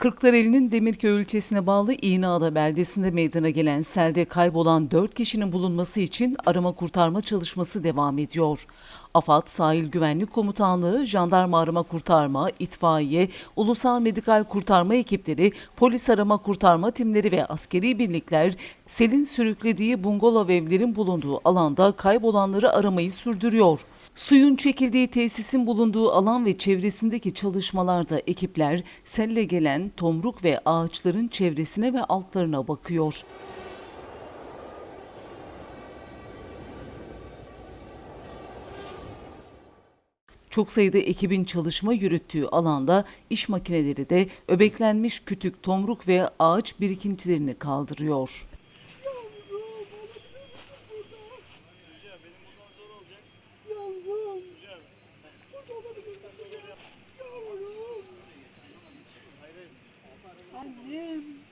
Kırklareli'nin Demirköy ilçesine bağlı İğneada beldesinde meydana gelen selde kaybolan 4 kişinin bulunması için arama kurtarma çalışması devam ediyor. AFAD, Sahil Güvenlik Komutanlığı, Jandarma Arama Kurtarma, İtfaiye, Ulusal Medikal Kurtarma ekipleri, polis arama kurtarma timleri ve askeri birlikler selin sürüklediği bungalov evlerin bulunduğu alanda kaybolanları aramayı sürdürüyor. Suyun çekildiği tesisin bulunduğu alan ve çevresindeki çalışmalarda ekipler selle gelen tomruk ve ağaçların çevresine ve altlarına bakıyor. Çok sayıda ekibin çalışma yürüttüğü alanda iş makineleri de öbeklenmiş kütük, tomruk ve ağaç birikintilerini kaldırıyor. Amen.